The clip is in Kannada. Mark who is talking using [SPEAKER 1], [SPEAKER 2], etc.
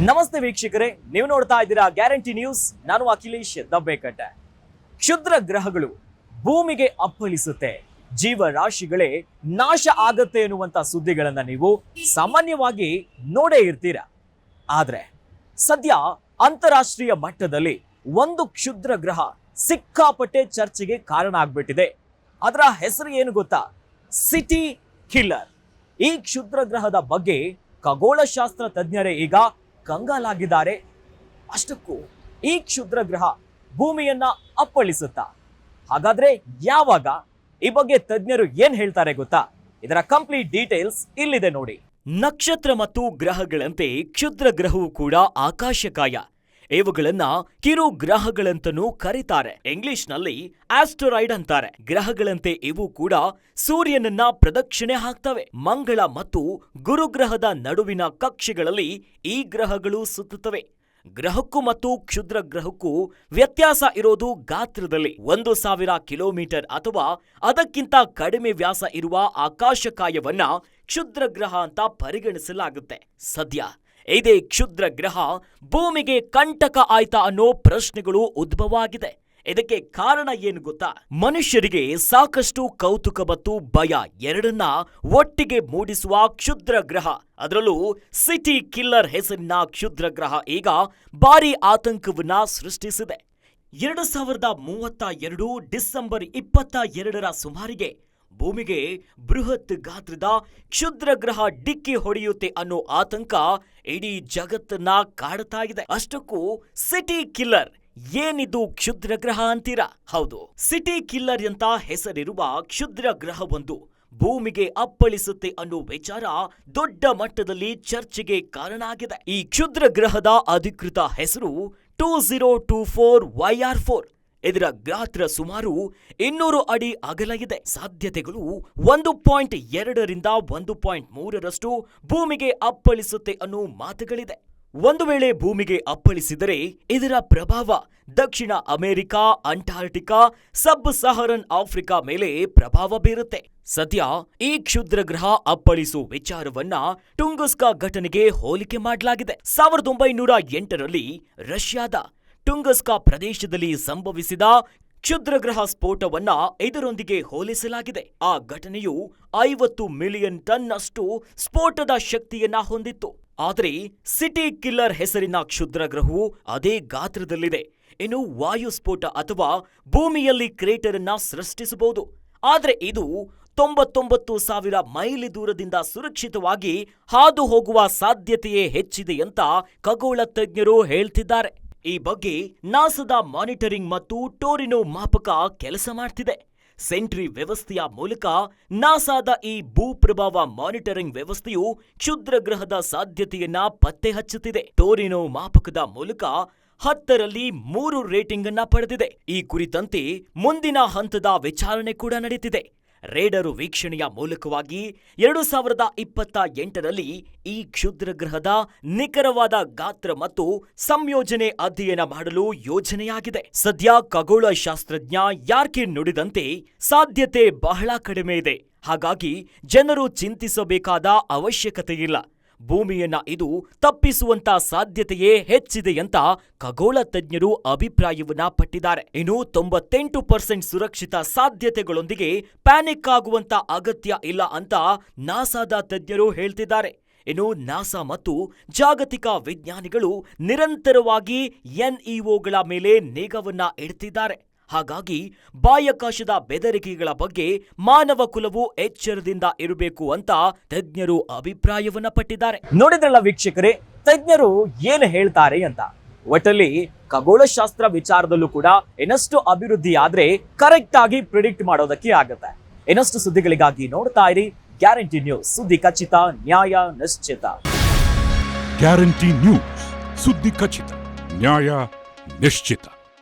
[SPEAKER 1] ನಮಸ್ತೆ ವೀಕ್ಷಕರೇ, ನೀವು ನೋಡ್ತಾ ಇದ್ದೀರಾ ಗ್ಯಾರಂಟಿ ನ್ಯೂಸ್. ನಾನು ಅಖಿಲೇಶ್ ದಬ್ಬೇಕಟ್ಟ. ಕ್ಷುದ್ರ ಗ್ರಹಗಳು ಭೂಮಿಗೆ ಅಪ್ಪಳಿಸುತ್ತೆ. ಜೀವರಾಶಿಗಳೇ ನಾಶ ಆಗತ್ತೆ ಎನ್ನುವಂತ ಸುದ್ದಿಗಳನ್ನ ನೀವು ಸಾಮಾನ್ಯವಾಗಿ ನೋಡೇ ಇರ್ತೀರಾ. ಆದ್ರೆ, ಸದ್ಯ ಅಂತಾರಾಷ್ಟ್ರೀಯ ಮಟ್ಟದಲ್ಲಿ ಒಂದು ಕ್ಷುದ್ರ ಗ್ರಹ ಸಿಕ್ಕಾಪಟ್ಟೆ ಚರ್ಚೆಗೆ ಕಾರಣ ಆಗ್ಬಿಟ್ಟಿದೆ. ಅದರ ಹೆಸರು ಏನು ಗೊತ್ತಾ? City killer. ಈ ಕ್ಷುದ್ರ ಗ್ರಹದ ಬಗ್ಗೆ ಖಗೋಳಶಾಸ್ತ್ರ ತಜ್ಞರೇ ಈಗ ಕಂಗಾಲಾಗಿದ್ದಾರೆ. ಅಷ್ಟಕ್ಕೂ ಈ ಕ್ಷುದ್ರ ಗ್ರಹ ಭೂಮಿಯನ್ನ ಅಪ್ಪಳಿಸುತ್ತಾ. ಹಾಗಾದ್ರೆ ಯಾವಾಗ ಈ ಬಗ್ಗೆ ತಜ್ಞರು ಏನ್ ಹೇಳ್ತಾರೆ ಗೊತ್ತಾ? ಇದರ ಕಂಪ್ಲೀಟ್ ಡೀಟೇಲ್ಸ್ ಇಲ್ಲಿದೆ ನೋಡಿ. ನಕ್ಷತ್ರ ಮತ್ತು ಗ್ರಹಗಳಂತೆ ಕ್ಷುದ್ರ ಗ್ರಹವು ಕೂಡ ಆಕಾಶಕಾಯ. ಇವುಗಳನ್ನ ಕಿರು ಗ್ರಹಗಳಂತನೂ ಕರೀತಾರೆ. ಇಂಗ್ಲಿಷ್ನಲ್ಲಿ ಆಸ್ಟರಾಯ್ಡ್ ಅಂತಾರೆ. ಗ್ರಹಗಳಂತೆ ಇವು ಕೂಡ ಸೂರ್ಯನನ್ನ ಪ್ರದಕ್ಷಿಣೆ ಹಾಕ್ತವೆ. ಮಂಗಳ ಮತ್ತು ಗುರುಗ್ರಹದ ನಡುವಿನ ಕಕ್ಷೆಗಳಲ್ಲಿ ಈ ಗ್ರಹಗಳು ಸುತ್ತುತ್ತವೆ. ಗ್ರಹಕ್ಕೂ ಮತ್ತು ಕ್ಷುದ್ರ ಗ್ರಹಕ್ಕೂ ವ್ಯತ್ಯಾಸ ಇರೋದು ಗಾತ್ರದಲ್ಲಿ. ಒಂದು ಸಾವಿರ ಕಿಲೋಮೀಟರ್ ಅಥವಾ ಅದಕ್ಕಿಂತ ಕಡಿಮೆ ವ್ಯಾಸ ಇರುವ ಆಕಾಶಕಾಯವನ್ನ ಕ್ಷುದ್ರ ಗ್ರಹ ಅಂತ ಪರಿಗಣಿಸಲಾಗುತ್ತೆ. ಸದ್ಯ ಇದೇ ಕ್ಷುದ್ರ ಗ್ರಹ ಭೂಮಿಗೆ ಕಂಟಕ ಆಯ್ತಾ ಅನ್ನೋ ಪ್ರಶ್ನೆಗಳು ಉದ್ಭವ ಆಗಿದೆ ಇದಕ್ಕೆ ಕಾರಣ ಏನು ಗೊತ್ತಾ? ಮನುಷ್ಯರಿಗೆ ಸಾಕಷ್ಟು ಕೌತುಕ ಮತ್ತು ಭಯ ಎರಡನ್ನ ಒಟ್ಟಿಗೆ ಮೂಡಿಸುವ ಕ್ಷುದ್ರ ಗ್ರಹ. ಅದರಲ್ಲೂ ಸಿಟಿ ಕಿಲ್ಲರ್ ಹೆಸರಿನ ಕ್ಷುದ್ರ ಗ್ರಹ ಈಗ ಭಾರಿ ಆತಂಕವನ್ನ ಸೃಷ್ಟಿಸಿದೆ. ಎರಡು ಸಾವಿರದ ಮೂವತ್ತ ಎರಡು ಡಿಸೆಂಬರ್ ಇಪ್ಪತ್ತ ಎರಡರ ಸುಮಾರಿಗೆ ಭೂಮಿಗೆ ಬೃಹತ್ ಗಾತ್ರದ ಕ್ಷುದ್ರ ಗ್ರಹ ಡಿಕ್ಕಿ ಹೊಡೆಯುತ್ತೆ ಅನ್ನೋ ಆತಂಕ ಇಡೀ ಜಗತ್ತನ್ನ ಕಾಡ್ತಾ ಇದೆ ಅಷ್ಟಕ್ಕೂ ಸಿಟಿ ಕಿಲ್ಲರ್ ಏನಿದು ಕ್ಷುದ್ರ ಗ್ರಹ ಅಂತೀರಾ? ಹೌದು, ಸಿಟಿ ಕಿಲ್ಲರ್ ಅಂತ ಹೆಸರಿರುವ ಕ್ಷುದ್ರ ಗ್ರಹವೊಂದು ಭೂಮಿಗೆ ಅಪ್ಪಳಿಸುತ್ತೆ ಅನ್ನೋ ವಿಚಾರ ದೊಡ್ಡ ಮಟ್ಟದಲ್ಲಿ ಚರ್ಚೆಗೆ ಕಾರಣ ಆಗಿದೆ. ಈ ಕ್ಷುದ್ರ ಗ್ರಹದ ಅಧಿಕೃತ ಹೆಸರು two zero two four Y R four. ಇದರ ಗಾತ್ರ ಸುಮಾರು ಇನ್ನೂರು ಅಡಿ ಅಗಲ ಇದೆ ಸಾಧ್ಯತೆಗಳು ಒಂದು ಪಾಯಿಂಟ್ ಎರಡರಿಂದ ಒಂದು ಪಾಯಿಂಟ್ ಮೂರರಷ್ಟು ಭೂಮಿಗೆ ಅಪ್ಪಳಿಸುತ್ತೆ ಅನ್ನೋ ಮಾತುಗಳಿದೆ. ಒಂದು ವೇಳೆ ಭೂಮಿಗೆ ಅಪ್ಪಳಿಸಿದರೆ ಇದರ ಪ್ರಭಾವ ದಕ್ಷಿಣ America Antarctica sub Saharan Africa ಮೇಲೆ ಪ್ರಭಾವ ಬೀರುತ್ತೆ. ಸದ್ಯ ಈ ಕ್ಷುದ್ರ ಗ್ರಹ ಅಪ್ಪಳಿಸುವ ವಿಚಾರವನ್ನ ಟುಂಗುಸ್ಕಾ ಘಟನೆಗೆ ಹೋಲಿಕೆ ಮಾಡಲಾಗಿದೆ. ಸಾವಿರದ ಒಂಬೈನೂರ ಎಂಟರಲ್ಲಿ ರಷ್ಯಾದ ಟುಂಗಸ್ಕಾ ಪ್ರದೇಶದಲ್ಲಿ ಸಂಭವಿಸಿದ ಕ್ಷುದ್ರಗ್ರಹ ಸ್ಫೋಟವನ್ನ ಇದರೊಂದಿಗೆ ಹೋಲಿಸಲಾಗಿದೆ. ಆ ಘಟನೆಯು ಐವತ್ತು ಮಿಲಿಯನ್ ಟನ್ ಅಷ್ಟು ಸ್ಫೋಟದ ಶಕ್ತಿಯನ್ನ ಹೊಂದಿತ್ತು. ಆದರೆ ಸಿಟಿ ಕಿಲ್ಲರ್ ಹೆಸರಿನ ಕ್ಷುದ್ರಗ್ರಹವು ಅದೇ ಗಾತ್ರದಲ್ಲಿದೆ. ಇನ್ನು ವಾಯುಸ್ಫೋಟ ಅಥವಾ ಭೂಮಿಯಲ್ಲಿ ಕ್ರೇಟರ್ ಅನ್ನ ಸೃಷ್ಟಿಸಬಹುದು. ಆದರೆ ಇದು ತೊಂಬತ್ತೊಂಬತ್ತು ಸಾವಿರ ಮೈಲಿ ದೂರದಿಂದ ಸುರಕ್ಷಿತವಾಗಿ ಹಾದು ಹೋಗುವ ಸಾಧ್ಯತೆಯೇ ಹೆಚ್ಚಿದೆ ಅಂತ ಖಗೋಳ ತಜ್ಞರು ಹೇಳ್ತಿದ್ದಾರೆ. ಈ ಬಗ್ಗೆ ನಾಸದ ಮಾನಿಟರಿಂಗ್ ಮತ್ತು ಟೋರಿನೋ ಮಾಪಕ ಕೆಲಸ ಮಾಡ್ತಿದೆ. ಸೆಂಟ್ರಿ ವ್ಯವಸ್ಥೆಯ ಮೂಲಕ ನಾಸಾದ ಈ ಭೂಪ್ರಭಾವ ಮಾನಿಟರಿಂಗ್ ವ್ಯವಸ್ಥೆಯು ಕ್ಷುದ್ರ ಗ್ರಹದ ಸಾಧ್ಯತೆಯನ್ನ ಪತ್ತೆ ಹಚ್ಚುತ್ತಿದೆ. ಟೋರಿನೋ ಮಾಪಕದ ಮೂಲಕ ಹತ್ತರಲ್ಲಿ ಮೂರು ರೇಟಿಂಗ್ ಅನ್ನ ಪಡೆದಿದೆ. ಈ ಕುರಿತಂತೆ ಮುಂದಿನ ಹಂತದ ವಿಚಾರಣೆ ಕೂಡ ನಡೆಯುತ್ತಿದೆ ರೇಡರು ವೀಕ್ಷಣೆಯ ಮೂಲಕವಾಗಿ ಎರಡು ಸಾವಿರದ ಇಪ್ಪತ್ತ ಎಂಟರಲ್ಲಿ ಈ ಕ್ಷುದ್ರ ಗ್ರಹದ ನಿಖರವಾದ ಗಾತ್ರ ಮತ್ತು ಸಂಯೋಜನೆ ಅಧ್ಯಯನ ಮಾಡಲು ಯೋಜನೆಯಾಗಿದೆ. ಸದ್ಯ ಖಗೋಳ ಶಾಸ್ತ್ರಜ್ಞ ಯಾರ್ಕೆ ನುಡಿದಂತೆ ಸಾಧ್ಯತೆ ಬಹಳ ಕಡಿಮೆ ಇದೆ. ಹಾಗಾಗಿ ಜನರು ಚಿಂತಿಸಬೇಕಾದ ಅವಶ್ಯಕತೆ ಇಲ್ಲ ಭೂಮಿಯನ್ನ ಇದು ತಪ್ಪಿಸುವಂತ ಸಾಧ್ಯತೆಯೇ ಹೆಚ್ಚಿದೆ ಅಂತ ಖಗೋಳ ತಜ್ಞರು ಅಭಿಪ್ರಾಯವನ್ನ ಪಟ್ಟಿದ್ದಾರೆ. ಇನ್ನು ತೊಂಬತ್ತೆಂಟು ಪರ್ಸೆಂಟ್ ಸುರಕ್ಷಿತ ಸಾಧ್ಯತೆಗಳೊಂದಿಗೆ ಪ್ಯಾನಿಕ್ ಆಗುವಂತ ಅಗತ್ಯ ಇಲ್ಲ ಅಂತ ನಾಸಾದ ತಜ್ಞರು ಹೇಳ್ತಿದ್ದಾರೆ. ಇನ್ನು ನಾಸಾ ಮತ್ತು ಜಾಗತಿಕ ವಿಜ್ಞಾನಿಗಳು ನಿರಂತರವಾಗಿ ಎನ್ಇಒಗಳ ಮೇಲೆ ನಿಗವನ್ನ ಇಡ್ತಿದ್ದಾರೆ. ಹಾಗಾಗಿ ಬಾಹ್ಯಾಕಾಶದ ಬೆದರಿಕೆಗಳ ಬಗ್ಗೆ ಮಾನವ ಕುಲವು ಎಚ್ಚರದಿಂದ ಇರಬೇಕು ಅಂತ ತಜ್ಞರು ಅಭಿಪ್ರಾಯವನ್ನ ಪಟ್ಟಿದ್ದಾರೆ. ನೋಡಿದ್ರಲ್ಲ ವೀಕ್ಷಕರೇ ತಜ್ಞರು ಏನು ಹೇಳ್ತಾರೆ ಅಂತ? ಒಟ್ಟಲ್ಲಿ ಖಗೋಳಶಾಸ್ತ್ರ ವಿಚಾರದಲ್ಲೂ ಕೂಡ ಇನ್ನಷ್ಟು ಅಭಿವೃದ್ಧಿ ಆದ್ರೆ ಕರೆಕ್ಟ್ ಆಗಿ ಪ್ರಿಡಿಕ್ಟ್ ಮಾಡೋದಕ್ಕೆ ಆಗುತ್ತೆ. ಇನ್ನಷ್ಟು ಸುದ್ದಿಗಳಿಗಾಗಿ ನೋಡ್ತಾ ಇರಿ ಗ್ಯಾರಂಟಿ ನ್ಯೂಸ್. ಸುದ್ದಿ ಖಚಿತ ನ್ಯಾಯ ನಿಶ್ಚಿತ.
[SPEAKER 2] ಗ್ಯಾರಂಟಿ ನ್ಯೂಸ್ ಸುದ್ದಿ ಖಚಿತ ನ್ಯಾಯ ನಿಶ್ಚಿತ.